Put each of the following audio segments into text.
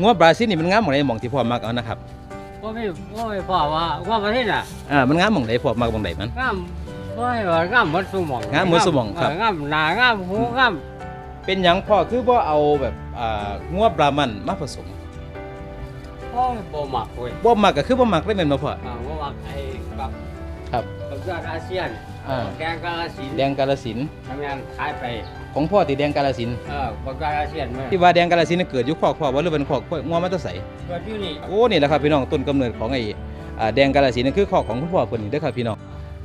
งัวบราซิลนี่มันงามหม่องใดหม่องที่พ่อมักเอานะครับว่าไม่ว่าไม่พอว่าว่าประเทศน่ะอ่ามันงามหม่องใดพ่อมักหม่องใดมัน งามว่าให้ว่างามหมดสมองงามหมดสมองครับ เงามหนางามหูงามเป็นหยังพ่อคือบ่เอาแบบอ่างัวบรามันมาผสมโอ้ยบ่มักเว้ยบ่มักก็คือบ่มักเลยแม่นบ่พ่อ อ่าบ่มักไอ้กับครับ กับยอดอาเซียน อ่าแกงกาลสินธุ์แดงกาลสินธุ์ทำงานขายไป ของพ่อติแดงกาลสินธุ์เออบักยอดอาเซียนมั้ยที่ว่าแดงกาลสินธุ์นี่เกิดอยู่คอกพ่อบ่หรือเป็นคอกพ่องัวมันจะใสเกิดอยู่นี่โอ้นี่แหละครับพี่น้องต้นกำเนิดของไอ้อ่าแดงกาลสินธุ์นี่คือคอกของคุณพ่อเพิ่นนี่เด้อครับพี่น้อง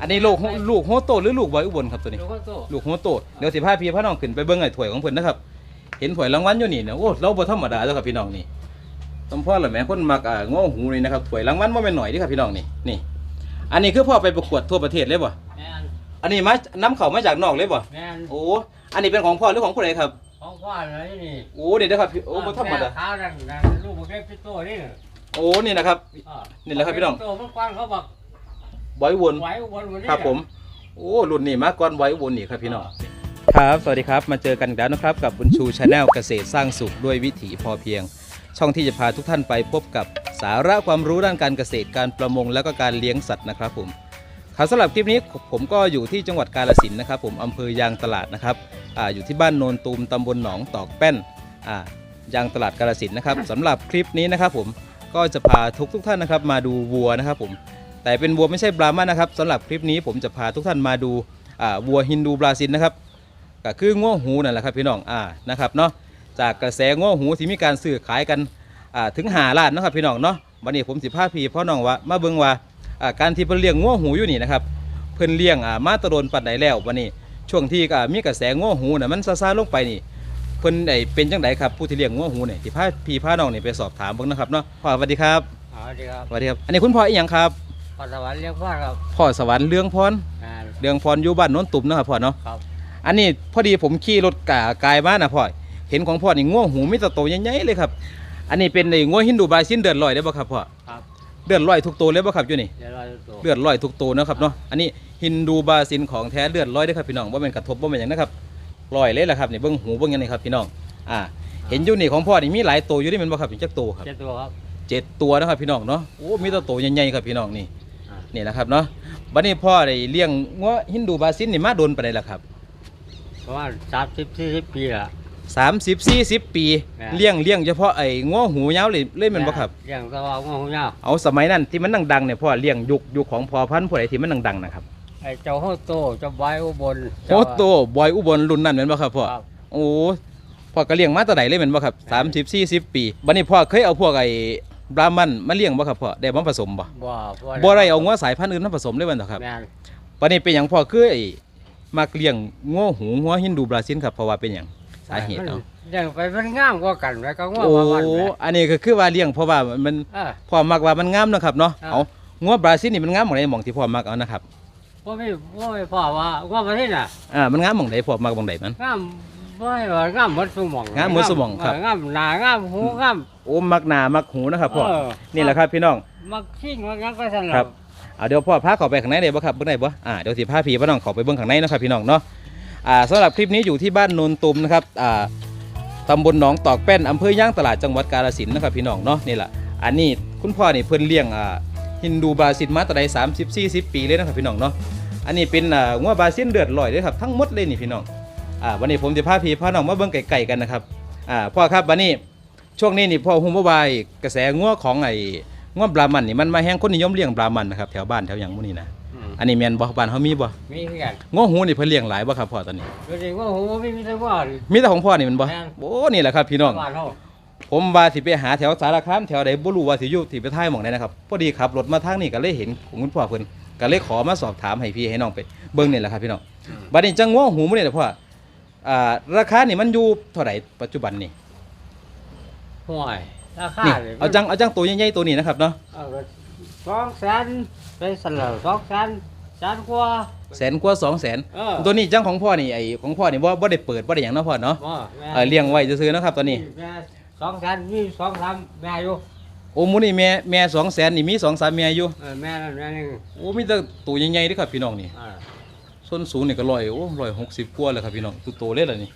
อันนี้ลูกลูกโฮโตหรือลูกบอยอุบลครับตัวนี้ ดูเขาโตลูกโฮโตเดี๋ยวสิพาพี่พาน้องขึ้นไปเบิ่งไอ้ถ้วยของเพิ่นนะครับ เห็นถ้วยรางวัลอยู่นี่นะโอ้เราบ่ธรรมดาเด้อครับพี่น้องนี่สมพ่อเหรอแม่คนมักอ่าง้อหูนี่นะครับถ้วยรางวัลบ่แม่นหน่อยเด้อครับพี่น้องนี่นี่ อันนี้คือพ่อไปประกวดทั่วประเทศเลยบ่แม่น อันนี้มานํเข้ามาจากนอกเลยบ่แม่นโอ้อันนี้เป็นของพ่อหรือของผู้ใดครับของพ่อเลยนี่โอ้นี่เด้อครับพี่โอ้บ่ธรรมดาแขาวนั่นนั่นลูกบักเล็กพี่โตนี่น่ะโอ้นี่นะครับ อ่านี่แหละครับพี่น้อง โตมันกว้างเขาบอกบอยอุบลไหวอุบลวันนี้ ครับผม โอ้ รุ่นนี้มาก่อนบอยอุบลนี่ครับพี่น้อง ครับ สวัสดีครับ มาเจอกันอีกแล้วนะครับ กับบุญชูชาแนลเกษตรสร้างสุขด้วยวิถีพอเพียง ช่องที่จะพาทุกท่านไปพบกับสาระความรู้ด้านการเกษตรการประมง แล้วก็การเลี้ยงสัตว์นะครับผม ครับสำหรับคลิปนี้ผมก็อยู่ที่จังหวัดกาฬสินนะครับ ผมอำเภอยางตลาดนะครับออยู่ที่บ้านโนนตูมตำบลหนองตอกแป้นยางตลาดกาฬสินนะครับสำหรับคลิปนี้นะครับ ผมก็จะพาทุกทุกท่านนะครับ มาดูวัวนะครับ ผมแต่เป็นวัวไม่ใช่บราหมันะครับสำหรับคลิปนี้ผมจะพาทุกท่านมาดูวัวฮินดูบราซิลนะครับก็คือง้อหูนั่นแหละครับพี่น้องอ่านะครับเนาะจากกระแสง้อหูที่มีการซื้อขายกันถึงหาล้านนะครับพี่น้องเนาะวันนี้ผมสิพาพี่พ่อน้องว่ามาเบิ่งว่า การที่เพิ่นเลี้ยงง้อหูอยู่นี่นะครับเพิ่นเลี้ยงอ่ามาตะโดนปัดใดแล้ววันนี้ช่วงที่อ่ามีกระแสง้อหูน่ะมันซาซาลงไปนี่เพิ่นได้เป็นจังไดครับผู้ที่เลี้ยงง้อหูเนี่ยที่พาพี่พาน้องนี่ไปสอบถามเบิ่งนะครับเนาะพ่อสวัสดีครับอ๋อดีครับสวัสดีครับอันนี้คุณพ่ออีหยังครับพอสวรรค์เรียกพ่อครับพ่อสวรรค์เรื่องพรงานเรื่องพรอยู่บ้านโน้นตุ่มนะครับพ่อเนาะครับอันนี้พอดีผมขี่รถกากายมานะพ่อเห็นของพ่อนี่ง่วงหูมิตรโตใหญ่ๆเลยครับอันนี้เป็นไอ้ง่วงฮินดูบราซินเดือดลอยได้บ่ครับพ่อครับ เดือดลอยทุกตัวเลยบ่ครับอยู่นี่เดี๋ยวเราจะตัวเลือดลอยทุกตัวนะครับเนาะอันนี้ฮินดูบราซินของแท้เลือดลอยเด้อครับพี่น้องว่าเป็นกระทบว่าเป็นอย่างนะครับลอยเลยแหละครับนี่เบิ้งหูเบิ้งหยังนี่ครับพี่น้องอ่าเห็นอยู่นี่ของพ่อนี่มีหลายตัวอยู่นี่แมันบ่ครับอยู่จักตัวครับ เจ็ดตัวครับ เจ็ดตัวนะครับพี่น้องเนาะโอ้มีแตัวโตใหญ่ๆครับพี่น้องนี่อ่า นี่แหละครับเนาะบัดนี้พ่อได้เลี้ยงงัวฮินดูบราซินนี่มาโดนปานใดล่ะครับ ประมาณสามสิบสี่สิบปีละ 30 40ปี แม่ เลี้ยงเลี้ยงเฉพาะไอ้งัวหูยาวเลยเลยแมันบ่ครับ เลี้ยงตะวันงงเงาเอาสมัยนั้นที่มันดังๆเนี่ยพ่อเลี้ยงยุคยุคของพ่อพันธุ์ผู้ใดที่มันดังๆนะครับไอ้เจ้าโฮโตเจ้าไว้อุบลโคโตบอยอุบลรุ่นนั้นแม่นบ่ครับพ่อครับโอ้พ่อก็เลี้ยงมาแต่ใดเลยแม่นบ่ครับ30 40ปีบัดนี้พ่อเคยเอาพวกไอ้บราหมันมาเลี้ยงบ่ครับพ่อได้มาผสมบ่บ่บ่ได้เอางัวสายพันธุ์อื่นมาผสมเลยแม่นบ่ครับ แม่นบัดนี้เป็นหยังพ่อคือไอ้มักเลี้ยงงัวหูงัวฮินดูบราซิลครับเพราะว่าเป็นหยัง สาเหตุเนาะเลี้ยงไปมันงามกว่ากันแล้วก็ง่วงโอ้มาวันแหม อันนี้ก็คือว่าเลี้ยงเพราะว่ามันเออ พ่อมักว่ามันงามเนาะครับเนาะอ่า เอางัวบราซิลนี่มันงามหม่องใดหม่องที่พ่อมักเอานะครับว่าไม่ว่าไม่พอว่าว่าประเทศน่ะอ่ามันงามหม่องใดพ่อมักหม่องใดมัน งามว่าให้ว่างามหมดสมองงามหมดสมองครับ เงามหนางามหูงาม โอ้มักหน้ามักหูนะครับพ่อเออ นี่แหละครับพี่น้อง มักชิ่งมักงั้นก็สั่นแหละครับเอาเดี๋ยวพ่อพาเข้าไปข้างในได้บ่ครับเบิ่งได้บ่อ่าเดี๋ยวสิพาพี่พ่อน้องเข้าไปเบิ่งข้างในเนาะครับพี่น้องเนาะอ่า สำหรับคลิปนี้อยู่ที่บ้านโนนตุมนะครับอ่าตำบลหนองตอกแป้นอำเภอย่างตลาดจังหวัดกาฬสินธุ์นะครับพี่น้องเนาะนี่แหละอันนี้คุณพ่อนี่เพิ่นเลี้ยงอ่าฮินดูบาซิลมาตั้งแต่30 40ปีเลยนะครับพี่น้องเนาะอันนี้เป็นอ่างัวบาซิลเดือดลอยเลยครับทั้งหมดเลยนี่พี่น้องอ่าวันนี้ผมจะพาพี่พาน้องมาเบิ่งไก่ๆกันนะครับอ่าพ่อครับวันนี้ช่วงนี้นี่พ่อฮู้บ่ว่าไอ้กระแสงัวของไอ้งัวบรามันนี่มันมาแฮงคนนิยมเลี้ยงบรามันนะครับแถวบ้านแถวหยังหมู่นี้นะ อืมอันนี้แม่นบ่บ้านเฮามีบ่มีคือกันงัวหูนี่เพิ่นเลี้ยงหลายบ่ครับพ่อตอนนี้ดูดิว่าหูไม่มีแต่ว่าดิ มีแต่ของพ่อนี่แมันบ่แม่น โอ้นี่แหละครับพี่น้อง บ้านเฮาผมว่าสิไปหาแถวสารคามแถวใดบ่รู้ว่าสิอยู่ที่ไปท้ายหม่องใดนะครับพอดีขับรถมาทางนี้ก็เลยเห็นของคุณพ่อเพิ่นก็เลยขอมาสอบถามให้พี่ให้น้องไปเบิ่งนี่แหละครับพี่น้องบัดนี้จังงัวหูมื้อนี่แหละพ่ออ่าราคานี่มันอยู่เท่าไหร่ปัจจุบันนี่ห่วยราคานี่นี่เอาจังเอาจังตัวใหญ่ๆตัวนี้นะครับเนาะ เอาก็สองแสนไปสั่นแล้วสองแสน แสนกว่า แสนกว่าสองแสนเออ ตัวนี้จังของพ่อนี่ไอ้ของพ่อนี่บ่บ่ได้เปิดบ่ได้หยังเนาะพ่อเนาะบ่แม่เออเลี้ยงไว้ซื่อๆนะครับตัวนี้ แม่สองแสนมีสองสามแม่อยู่โอ้หมูนี่แม่แม่2แสนนี่มีสองสามแม่อยู่เออแม่นั่นแม่นึงโอ้มีแต่ตัวใหญ่ๆเด้อครับพี่น้องนี่ อ่าส้นสูงนี่ก็ร้อยโอ้ร้อยหกสิบกว่าแล้วครับพี่น้องตัวโตเลยล่ะนี่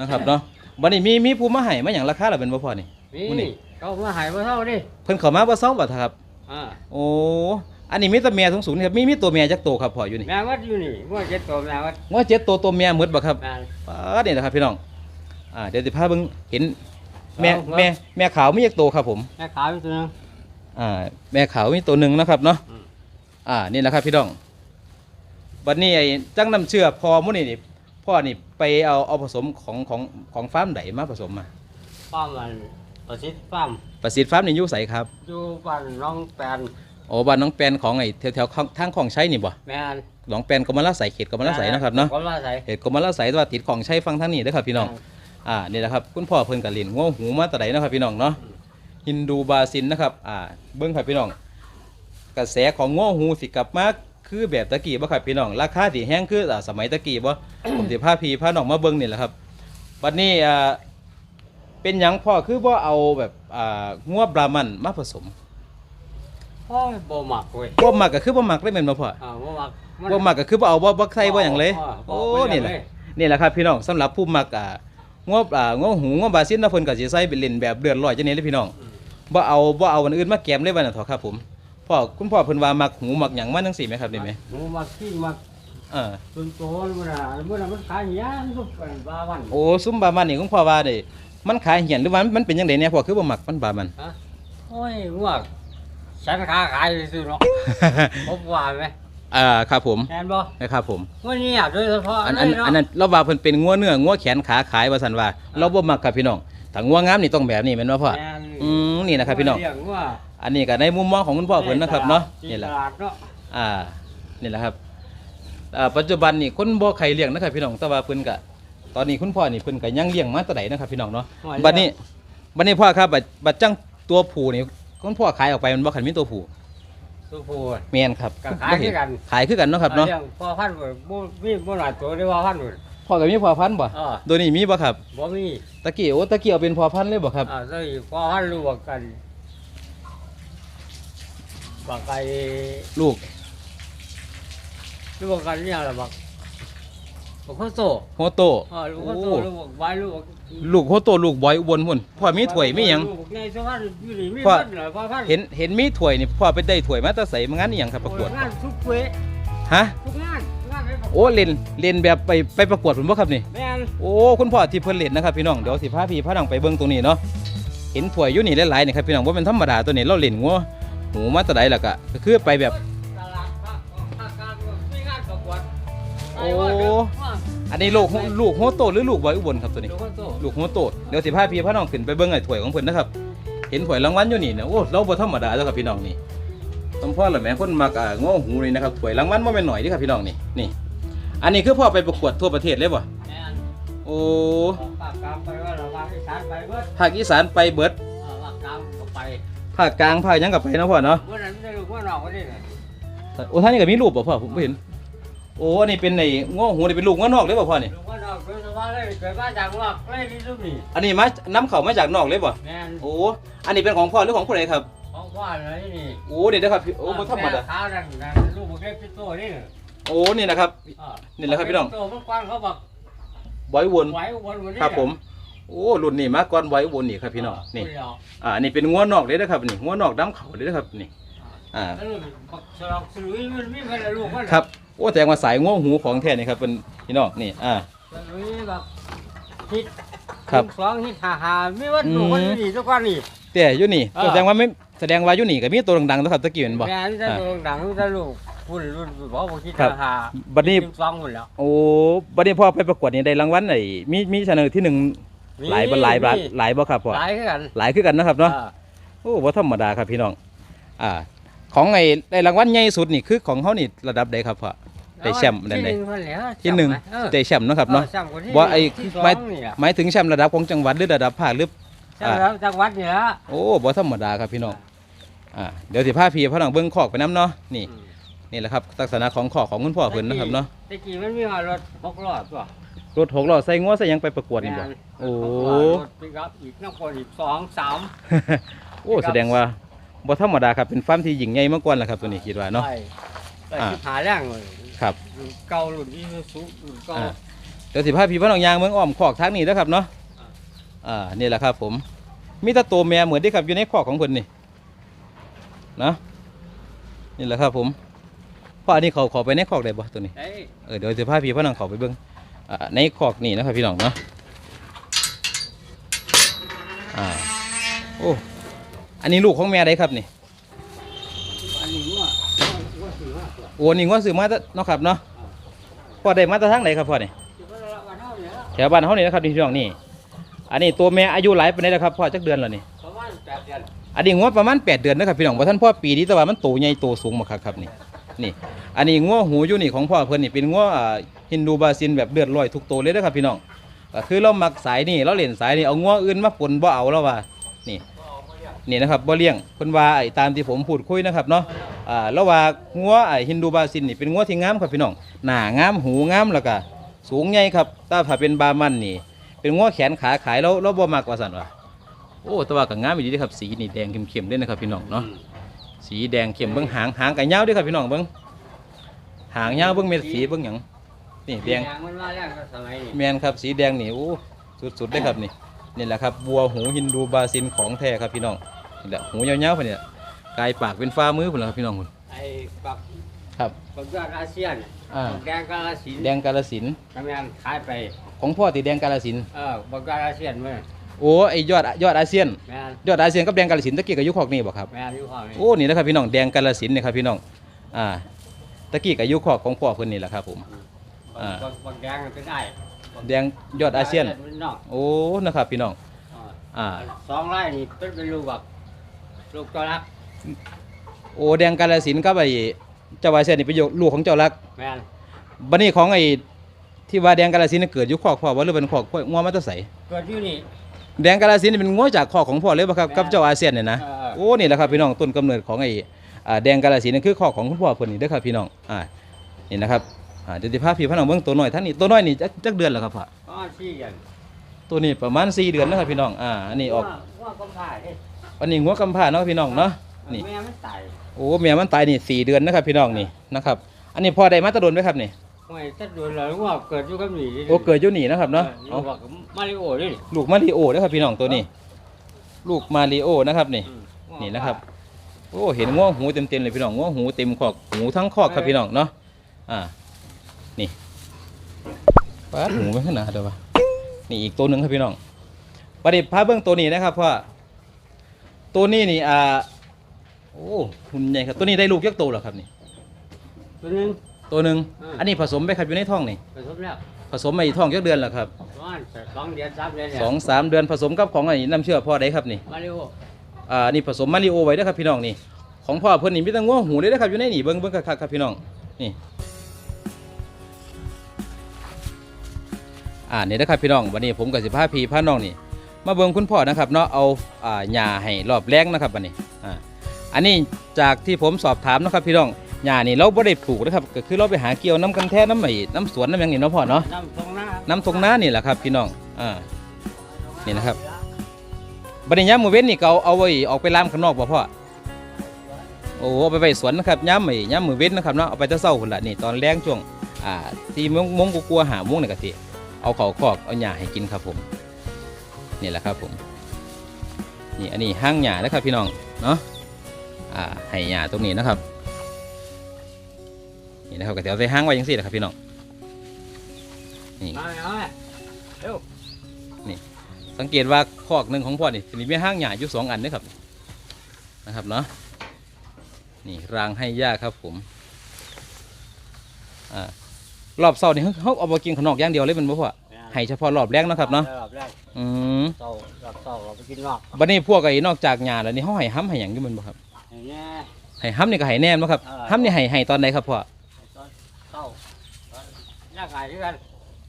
นะครับเนาะบัดนี้มีมีผู้มาให้มาหยังราคาล่ะเป็นบ่พ่อนี่นี่มื้อนี้เขามาใหายมาเท่าดิเพิ่นเข้ามาบ่เซาบ่ครับ อ่าโอ้ อันนี้มีแต่แม่สูงๆนี่ครับมีมีตัวแม่จักตัวครับพ่ออยู่นี่แม่วัดอยู่นี่งวดเจ็ดตัวแม่วัดว่าเจ็ดตัวตัวแม่หมดบ่ครับแม่ป้าดนี่นะครับพี่น้องอ่าเดี๋ยวสิพาเบิ่งเห็นแม่เอาครับ แม่แม่ขาวมีจักตัวครับผมแม่ขาวอยู่ตัวหนึง อ่าแม่ขาวมีตัวหนึ่งนะครับเนาะอืม อ่านี่แหละครับพี่น้องบัดนี้ไอ้จังน้ำเชื่อพอมื้อนี้นี่พ่อนี่ไปเอาเอาผสมของของของฟาร์มใดมาผสมมาป้อมมันประสิทธิ์ป้อมประสิทธิ์ฟาร์มนี่อยู่ไสครับอยู่บ้านน้องแปน โอ้บ้านน้องแปนของไอ้แถวๆข้างทางของใช้นี่บ่แม่นหนองแปนกรมราชสายเขตกรมราชสายนะครับเนาะก็มาใส่เขตกรมราชสายว่าติดของใช้ฟังทางนี้เด้อครับพี่น้องอ่านี่แหละครับคุณพ่อเพิ่นกับลินง่วหูมาแต่ใดเนาะครับพี่น้องเนาะฮินดูบาซินนะครับ อ่า เบิ้งครับพี่น้อง กระแสของง่วหูสิกลับมาคือแบบตะกี้บ่ครับพี่น้อง ราคาที่แห้งคืออ่าสมัยตะกี้บ่ ผมสิพาพี่พาน้องมาเบิ้งนี่แหละครับบัดนี้อ่าเป็นหยังพ่อคือบ่เอาแบบอ่างัวบรามันมาผสม โอ้ยบ่มักเว้ยบ่มักก็คือบ่มักได้แม่นบ่พ่ออ่าบ่มักนบ่มักก็คือบ่เอาบ่บ่ใส่บ่หยังเลย โอ้บ่นี่แหละนี่แหละครับพี่น้องสำหรับผู้มักอ่างบอ่างบหูงบบาซินนะเพิ่นก็สิใส่เป็นเลนแบบเดือดร้อยจังนี้เลยพี่น้องบ่เอาบ่เอาอันอื่นมาแกมเลยว่าน่ะเถอะครับผมพ่อคุณพ่อเพิ่นว่ามักหูมักหยังมาจังซี่ไหมครับนี่แหมหมูมักขี้มักเออตุนโตนมันน่ะมันน่ะมันขายยานทุกวันบาวันโอ้ซุมบามันนี่คุณพ่อว่านี่มันขายเหียนหรือว่ามันเป็นจังได๋เนี่ยพ่อคือบ่มักมันบามันฮะโอ้ยงวก ฉันค้าขายซื่อๆเนาะผมว่าไหมอ่าครับผมแทนบ่นะครับผมวันนี้อะโดยเฉพาะอันอันเลยเาะอันนั้นเราว่าเพิ่นเป็นงัวเนื้องัวแขนขาขายว่าซั่นว่า เราบ่มักครับพี่น้องถ้างัวงามนี่ต้องแบบนี้แม่นบ่พ่อแม่นอืมนี่นะครับพี่น้องเลี้ยว่าอันนี้ก็ในมุมมองของคุณพ่อเพิ่นนะครับเนาะที่นี่แหละตลาดเนาะอ่านี่แหละครับอ่าปัจจุบันนี่คนบ่ใครเลี้ยงนะครับพี่น้องแต่ว่าเพิ่นก็ตอนนี้คุณพ่อนี่เพิ่นก็ยังเลี้ยงมาแต่ใดนะครับพี่น้องเนาะบัดนี้บัดนี้พ่อครับบัดบัดจังตัวผู้นี่ คุณพ่อขายออกไปมันบ่คันมีตัวผู้ตัวผู้ แม่นครับก็ขายคือกัน ขายคือกันเนาะครับเนาะลี้ยงพ่อพันธุ์บ่มีบ่หลายตัวได้ว่าพันธุ์บ่พ่อก็มีพ่อพันธุ์บ่อ่าตัวนี้มีบ่ครับบ่มีตะกี้โอ้ตะกี้เอาเป็นพ่อพันธุ์เลยบ่ครับอ่าได้พ่อพันธุ์รู้ว่ากันบักไก่ลูกรู้ว่ากันเนี่ยล่ะบัก บักข้าวโตโฮโตอ่าลูกข้าวโตลูกบักไว้ลูกบักลูกโฮโตลูกบอยอุบลพุ่นพ่อมีถ้วยมีหยัง ลูกในสวรรค์อยู่นี่มีพ่อพันเหรอพ่อพันเห็นเห็นมีถ้วยนี่พ่อไปได้ถ้วยมาแต่ใส่มางานอีหยังครับประกวดงานทุกเวฮะทุกงานงานไปประกวดโอ้เล่นเล่นแบบไปไปประกวดพุ่นบ่ครับนี่ แม่นโอ้คุณพ่อที่เพิ่นเล่นนะครับพี่น้องเดี๋ยวสิพาพี่พาน้องไปเบิ่งตรงนี้เนาะเห็นถ้วยอยู่นี่หลายๆนี่ครับพี่น้องว่าเป็นธรรมดาตัวนี้เราเล่นงัวหูมาแต่ใดล่ะก็ก็คือไปแบบ อ้อันนี้ลูกลูกโฮโตหรือลูกบอยอุบลครับตัวนี้ ลูกข้าวโตลูกโฮโตเดี๋ยวสิพาพี่พาน้องขึ้นไปเบิ่งไอ้ถ้วยของเพิ่นนะครับ เห็นถ้วยรางวัลอยู่นี่นะโอ้เราบ่ธรรมดาแล้วครับพี่น้องนี่สมพ่อละแม่คนมักอ่าง้อหูนี่นะครับถ้วยรางวัลบ่แม่นหน่อยเด้อครับพี่น้องนี่นี่ อันนี้คือพ่อไปประกวดทั่วประเทศเลยบ่แม่นโอ้ภาคกลางไปว่าเราภาคอีสานไปเบิดภาคอีสานไปเบิดอ่าภาคกลางก็ไปภาคกลางภาคหยังก็ไปเนาะพ่อเนาะเมื่อนั้นไม่ได้ลูกเมื่อนอกก็ได้เลยโอ้ท่านนี่ก็มีรูปบ่พ่อผมไม่เห็นโอ้อันนี่เป็นในง้อหูนี่เป็นลูกง้อนอกเลยบ่พ่อนี่ ลูกเมื่อนอกโดยเฉพาะเลยเกิดมาจากนอกเลยนี่ลูกนี่อันนี้มาน้ำเข้ามาจากนอกเลยบ่ แม่นโอ้ อันนี้เป็นของพ่อหรือของผู้ใดครับ ของพ่อเลยนี่โอ้เดี๋ยวนะครับพี่โอ้บ่ธรรมดาแขาวนั่นนั่นลูกบุกเล็กพี่โตนี่น่ะโอ้นี่นะครับ อ่านี่แหละครับพี่น้อง โตมันกว้างเขาบอกบอยวนไหววนวันนี้ครับผม โอ้รุ่นนี้มาก่อนบอยวนนี่ครับพี่น้อง นี่อ่า นี่เป็นง้อนอกเลยนะครับนี่ง้อนอกน้ำเข้าเลยนะครับนี่ อ่า แล้วลูกบักฉลองสลุยมันมีมันลูกมันครับโอ้แต่ว่าสายง้อหูของแท้นี่ครับเป็นพี่น้องนี่อ่าสลุยแบบฮิตครับฮิตสองฮิตหาหาไม่ว่าลูกมันอยู่นี่ทุกวันนี่แต่อยู่นี่อ่าแสดงว่าไม่แสดงว่าอยู่นี่ก็มีตัวดังๆนะครับตะกี้แม่นบ่แม่นี่จะอ่าลูกดังจะลูกพุ่นรุ่นบอกว่าคิดครับหาบัดนี้ถึงสองหมดแล้วโอ้บัดนี้พ่อไปประกวดนี่ได้รางวัลไอ้มีมีชนะที่หนึ่งหลายบ่หลายบ่หลายบ่ครับพ่อหลายคือกันหลายคือกันนะครับเนาะอ่าโอ้บ่ธรรมดาครับพี่น้อง อ่า ของไอ้ได้รางวัลใหญ่สุดนี่คือของเฮานี่ระดับใดครับพ่อ ได้แชมป์นั่นที่ใดหนึ่งคนแล้วที่หนึ่งเออได้แชมป์เนาะครับเนาะออแชมป์คนที่บ่ไอ้ที่สหมายองนี่ล่ะหมายถึงแชมป์ระดับของจังหวัดหรือระดับภาคหรือแชมป์ระดับจังหวัดนี่ละโอ้บ่ธรรมดาครับพี่น้องอ่าเดี๋ยวสิพาพี่พาน้องเบิ่งคอกไปนํเนาะนี่อืมนี่แหละครับลักษณะของคอกของคุณพ่อเพิ่นนะครับเนาะตะกี้มันมีรถหกล้อตัวรถหกล้อใส่งัวใส่หยังไปประกวดนี่บ่แม่นโอ้หกล้อรถปิกอัพอีกน้ำคนอีกสองสามโอ้แสดงว่าบ่ธรรมดาครับเป็นฟาร์มที่ยิ่งใหญ่มาก่อนแล้วครับตัวนี้คิดว่าเนาะใช่แต่อ่าที่หาแรงเลย ครับรุ่นเก่ารุ่นอีซูซุรุ่นเก่า อ่าเดี๋ยวสิพาพี่พาน้องยางเมืองอ้อมคอกทางนี้นะครับเนาะอ่านี่แหละครับผมมีแต่ตัวแม่เหมือนที่ครับอยู่ในคอกของเพิ่นนี่นะนี่แหละครับผมพ่ออันนี้เขาขอไปในคอกได้บ่ตัวนี้ เอ้ยเออเดี๋ยวจะพาพี่พ่อน้องเขาไปเบิ่งอ่าในคอกนี่นะครับพี่น้องเนาะอ่าโอ้อันนี้ลูกของแม่ได้ครับนี่อันนี้ว่าว่าสิว่าตัว โอ้นี่งวซื้อมาแต่เนาะครับเนาะพ่อได้มาแต่ทางไหนครับพ่อนี่จะว่าเราวันเท่านี้แถวบ้านเขานี่นะครับพี่น้องนี่อันนี้ตัวแม่อายุหลายปานแล้วครับพ่อจักเดือนแล้วนี่ประมาณแปดเดือนอันนี้งวประมาณ8เดือนนะครับพี่น้องบ่ท่านพ่อปีนี้แต่ว่ามันโตใหญ่โตสูงมากครับนี่นี่อันนี้งวหูอยู่นี่ของพ่อเพิ่อนนี่เป็นงวอินดูบาซินแบบเลือดลอยทุกตัวเลยนะครับพี่น้องคือเรามักสายนี่เราเล่นสายนี่เอางวอื่นมาปนบ่เอาแล้วว่านี่นี่นะครับบ่เลี้ยงเพิ่นว่าไอ้ตามที่ผมพูดคุยนะครับเนาะ อ่าแล้วว่างัวไอ้ฮินดูบาซินนี่เป็นงัวที่งามครับพี่น้องหน้างามหูงามแล้วก็สูงใหญ่ครับถ้าถ้าเป็นบามันนี่ เป็นงัวแขนขาขายแล้วแล้วบ่มักว่าซั่นว่าโอ้แต่ว่าก็งามอีหลีเด้อครับสีนี่แดงเข้มๆเด้นะครับพี่น้องเนาะสีแดงเข้มเบิ่งหางหางก็ยาวเด้อครับพี่น้องเบิ่งหางยาวเบิ่งเม็ดสีเบิ่งหยังนี่แดงมันมาแล้วก็สมัยนี้แมนครับสีแดงนี่โอ้สุดๆเลยครับนี่นี่แหละครับบัวหูฮินดูบาซินของแท้ครับพี่น้องนี่แหละหูยาวๆพุ่นเนี่ย กลายปากเป็นฟ้ามือพุ่นแล้วครับพี่น้องพุ่นไอ้ปักครับ ปักยอดอาเซียนอ่า ปักแดงกาลสินธุ์แดงกาลสินธุ์ทำงานขายไป ของพ่อตีแดงกาลสินธุ์เออปักยอดอาเซียนเมื่อโอ้ไอยอดยอดอาเซียน แม่นยอดอาเซียนกับแดงกาลสินธุ์ตะกี้กับยุคขอกนี่บ่ครับ แม่นอยู่ข้างนี้โอ้นี่นะครับพี่น้องแดงกาลสินธุ์นี่ครับพี่น้องอ่าตะกี้กับยุคขอกของพ่อเพิ่นนี่แหละครับผม อ่า ปักปักแดงเป็นได้แดงยอดอาเซียน เป็นนอกโอ้นะครับพี่น้อง อ่า อ่า สองไร่นี่เป็นเป็นลูกบักลูกตัวรัก โอ้แดงกาลสินธุ์กับไอเจ้าอาเซียนนี่เป็นลูกของเจ้ารักแม่นบันนี้ของไอ้ที่ว่าแดงกาลสินธุ์น่ะเกิดอยุคคอกพ่อว่าหรือเป็นคอกงัวมาแตะใสเกิดอยู่นี่แดงกาลสินธุ์นี่เป็นงัวจากคอกของพ่อเลยป่ะครับกับเจ้าอาเซียนเนี่ยนะเออโอ้นี่แหละครับพี่น้องต้นกำเนิดของไอ้อ่าแดงกาลสินธุ์นี่คือคอกของคุณพ่อเพิ่นนี่เด้อครับพี่น้องอ่านี่นะครับอ่าเดี๋ยวสิพาพี่พี่น้องเบิ่งตัวน้อยท่านนี่ตัวน้อยนี่จักจักเดือนแล้วครับพ่อประมาณสี่เดือนตัวนี้ประมาณ4เดือนนะครับพี่น้องอ่าอันนี้ออกว่าว่าก็ผ่าเด้อันนี้งัวกำพร้าเนาะพี่น้องเนาะ นี่ แม่มันตายโอ้แม่มันตายนี่สี่เดือนนะครับพี่น้องนี่นะครับ อันนี้พ่อได้มาแตะโดนไหมครับนี่ไม่ถ้าโดนแล้วว่าเกิดอยู่กับหนีโอ้เกิดอยู่นี่นะครับเนาะเอาเอาบอกมาริโอด้วยนี่ลูกมาริโอนะครับพี่น้องตัวนี้ ลูกมาริโอนะครับนี่ อืมนี่นะครับ โอ้เห็นง้อหูเต็มๆเลยพี่น้องง้อหูเต็มคอกหูทั้งคอกครับพี่น้องเนาะอ่า นี่ปาดหูไม่ขนาดเดียววะนี่อีกตัวหนึ่งครับพี่น้องประเดี๋ยวพาเบื้องตัวนี้นะครับเพราะว่าตัวนี้นี่อ่า โอ้หุ่นใหญ่ครับตัวนี้ได้ลูกยักษ์โตเหรอครับนี่ ตัวหนึง ตัวหนึ่งอืมอันนี้ผสมไปครับอยู่ในท้องนี่ ผสมแล้วผสมมาอีท้องยักเดือนแล้วครับประมาณสองเดือนสามเดือนเนี่ยสองสามเดือนผสมกับของไอ้น้ำเชื่อพ่อได้ครับนี่ มาริโออ่านี่ผสมมาริโอไว้เด้อครับพี่น้องนี่ ของพ่อเพิ่นนี่มีแต่ง้อหูเลยนะครับอยู่ในนี่เบิ่งเบิ่งคักๆครับพี่น้องนี่ อ่านี่นะครับพี่น้องวันนี้ผมกับสิพาพี่พาน้องนี่ มาเบิ่งคุณพ่อนะครับเนาะเอาอ่าหญ้าให้รอบแรงนะครับวันนี้อ่า อันนี้จากที่ผมสอบถามนะครับพี่น้องหญ้านี่เราบ่ได้ปลูกนะครับก็คือเราไปหาเกี่ยวน้ำกันแท้น้ำใหม่น้ำสวนน้ำหยังนี่เนาะพ่อเนาะน้ำตรงหน้าน้ำตรงน้านี่แหละครับพี่น้องอ่านี่นะครับบัดนี้ย้ำมือเว้นนี่ก็เอาเอาไว้ออกไปล่ามข้างนอกบ่พ่อโอ้เอาไปไว้สวนนะครับย้ำไม่ย้ำมือเว้นนะครับเนาะเอาไปแตะเช้าคนละนี่ตอนแรงช่วงอ่าที่มงมงกูกลัวหาโมงนี่ก็สิเอาเขาคอกเอาหญ้าให้กินครับผมนี่แหละครับผมนี่อันนี้ห้างหญ้านะครับพี่น้องเนาะอ่า ให้หญ้าตรงนี้นะครับนี่นะครับก็จะเอาไปห้างไว้ยังสี่แหละครับพี่น้องนี่มาเอาไหมเร็วสังเกตว่าคอกหนึ่งของพ่อนี่จะมีห้างหญ้าอยู่สองอันนะครับนะครับเนาะนี่รางให้หญ้าครับผมอ่ารอบเสาร์นี่เขาเขาเอาไปกินข้างนอกอย่างเดียวเลยเป็นบ่พ่อให้เฉพาะรอบแรกเนาะครับเนาะรอบแรกอืมเศร้ารอบเศร้าเราไปกินนอกบัดนี้พวกไอ้นอกจากหญ้าแล้วนี่เขาให้ห้ำให้หยังอยู่แมันบ่ครับ อย่างเงี้ยให้ห้ำนี่ก็ให้แน่นบ่ครับเออ ห้ำนี่ให้ให้ตอนใดครับพ่อตอนเศร้าตอนยากหายด้วยกัน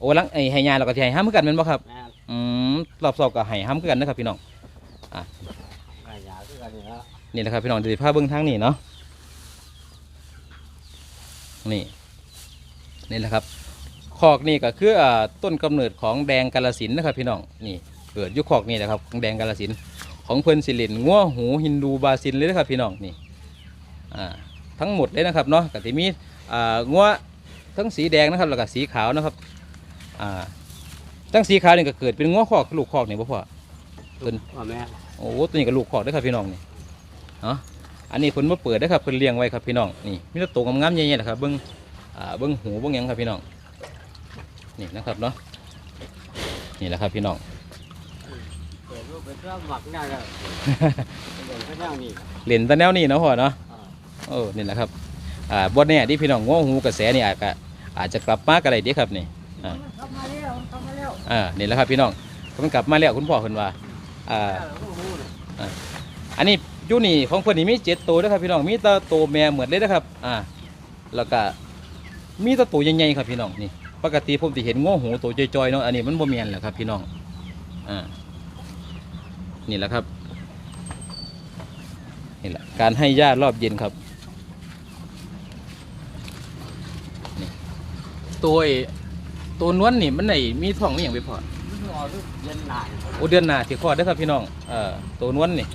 โอ้หลังไอ้ให้หญ้าแล้วก็สิให้ห้ำคือกันแม่นบ่ครับแม่นอืมรอบเสาร์ก็ให้ห้ำคือกันนะครับพี่น้องหายาด้วยกันนี่แล้วนี่แหละครับพี่น้องเดี๋ยวสิพาเบิ่งทางนี่เนาะนี่นี่แหละครับคอกนี่ก็คืออ่าต้นกำเนิดของแดงกาลสินธุ์นะครับพี่น้องนี่เกิดอยุคคอกนี่แหละครับของแดงกาลสินธุ์ ของเพิ่นสิลินงัวหูฮินดูบาซินเลยนะครับพี่น้องนี่อ่าทั้งหมดเลยนะครับเนาะก็จะมีอ่างัวทั้งสีแดงนะครับแล้วก็สีขาวนะครับอ่าทั้งสีขาวนี่ก็เกิดเป็นงัวคอกลูกคอกนี่บ่พ่อเพิ่นว่าแม่อโอ้ตัวนี้ก็ลูกขอกเด้อครับพี่น้องนี่เนาะอันนี้เพิ่นมาเปิดได้อครับเพิ่นเลี้ยงไว้ครับพี่น้องนี่มีแต่ตัวงามๆใหญ่ๆนะครับเบิ่งอ่าเบิ่งหูเบิ่งหยังครับพี่น้องนี่นะครับเนาะนี่แหละครับพี่น้องเปิด รูปเป็นเรื่องหมักหน้าเลยเดินข้างหน้านี่เล่นแตะแนวนี้เนาะพ่อเนาะอ่าเออนี่แหละครับอ่าบ่แน่ที่พี่น้องง้อหูกระแสนี่อาจจะอาจจะกลับมาก็ได้เด้ครับนี่อ่าทำมาแล้วทำมาแล้วอ่านี่แหละครับพี่น้องมันกลับมาแล้วคุณพ่อเพิ่นว่าอ่าอันนี้อยู่นี่ของเพิ่นนี่มีเจ็ดตัวนะครับพี่น้องมีแต่ตัวแม่เหมือนเลยนะครับอ่าแล้วก็มีแต่ตัวใหญ่ๆครับพี่น้องนี่ปกติผมสิเห็นง้อหูตัวจอยๆเนาะอันนี้มันบ่แม่นแหละครับพี่น้องอ่า นี่แหละครับนี่แหละการให้หญ้ารอบเย็นครับนี่ตัวไอ้ตัวนวลนี่มันไหนมีท้องมีอย่างไปพอมันรอรูปเย็นหนาโอเดือนหน้าที่คลอดได้อครับพี่น้องเอ่อตัวนวลนี่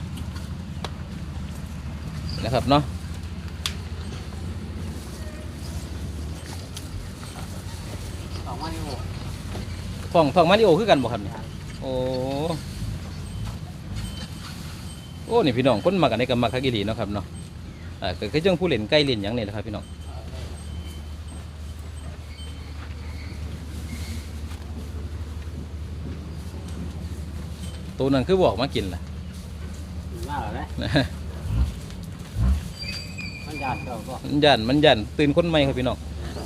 นะครับเนาะสองวันนี้โอ้ทองทองมาริโอคือกันบ่ครับเนี่ยโอ้ โอ้นี่พี่น้องคนมากันในกับมาคักอีหลีเนาะครับเนาะอ่าก็คือจังผู้เล่นใกล้เล่นหยังนี่แหละครับพี่น้องตัวนั้นคือบอกมากินล่ะหน้าเหรอเนี่ยมันยาเกี่ยวก็มันยันมันยันตื่นคนใหม่ครับพี่น้อง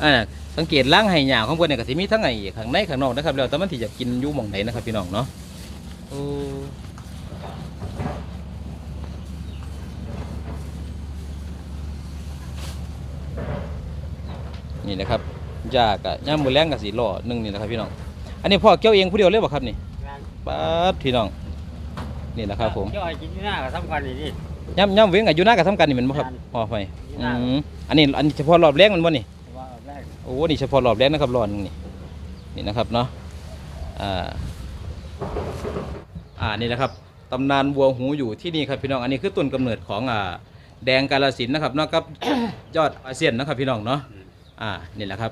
อ่าสังเกตล้างไห้หยาของเพิ่นเนี่ยก็สิมีทั้งไห้ข้างในข้างนอกนะครับแล้วแต่มันที่จะกินอยู่หม่องไหนนะครับพี่น้องเนาะโอ้ นี่นะครับยากะย่ามมือแรงกับสีหล่อหนึ่งนี่นะครับพี่น้อง อันนี้พ่อเกี่ยวเองผู้เดียวเลยบ่ครับนี่งานป๊าดพี่น้อง นี่แหละครับผมย่อยกินที่หน้าก็สำคัญนี่ดิย่ำย่ำเว้งกับอยู่หน้ากับทำกันนี่แมันบ่ครับพ่อไฟอยู่อืหน้ามอันนี้อันนี้เฉพาะรอบแรกมันบ่นี่ว่าแรกโอ้นี่เฉพาะรอบแรกนะครับรอบนึงนี่นี่นะครับเนาะอ่าอ่านี่นะครับตำนานวัวหูอยู่ที่นี่ครับพี่น้องอันนี้คือต้นกำเนิดของอ่าแดงกาลสินธุ์นะครับเนาะครับยอดอาเซียนนะครับพี่น้องเนาะ อ่านี่แหละครับ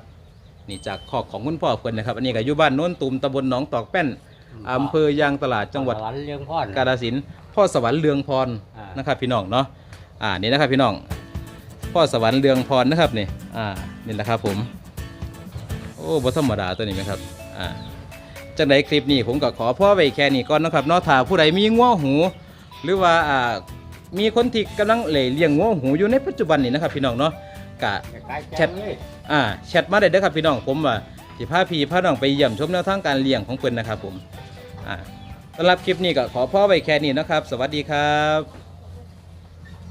นี่จากขอกของคุณพ่อเพิ่นนะครับ อันนี้ก็อยู่บ้านโน้นตุมตำบลหนองตอกแป้นอำเภอยางตลาดจังหวัดสรรค์เลี้ยงพ่อนกาฬสินธุ์พ่อสวรรค์เรืองพรอ่านนะครับ พี่น้องเนาะอ่านี่นะครับพี่น้องพ่อสวรรค์เรืองพรนะครับนี่อ่านี่แหละครับผม โอ้บ่ธรรมดาตัวนี้ไหมครับอ่าจังไดคลิปนี้ผมก็ขอพ่อไว้แค่นี้ก่อนนะครับเนาะถ้าผู้ใดมีง้อหู หรือว่าอ่ามีคนที่กำลังเหล่เลี้ยงง้อหูอยู่ในปัจจุบันนี้นะครับพี่น้องเนาะ กะใกล้แชแชททเลยอ่าแชทมาได้เด้อครับพี่น้องผมว่าสิพาพี่พาน้องไปเยี่ยมชมแนวทางการเลี้ยงของเพิ่นนะครับผมอ่าสำหรับคลิปนี้ก็ขอพ่อไว้แค่นี้นะครับ สวัสดีครับ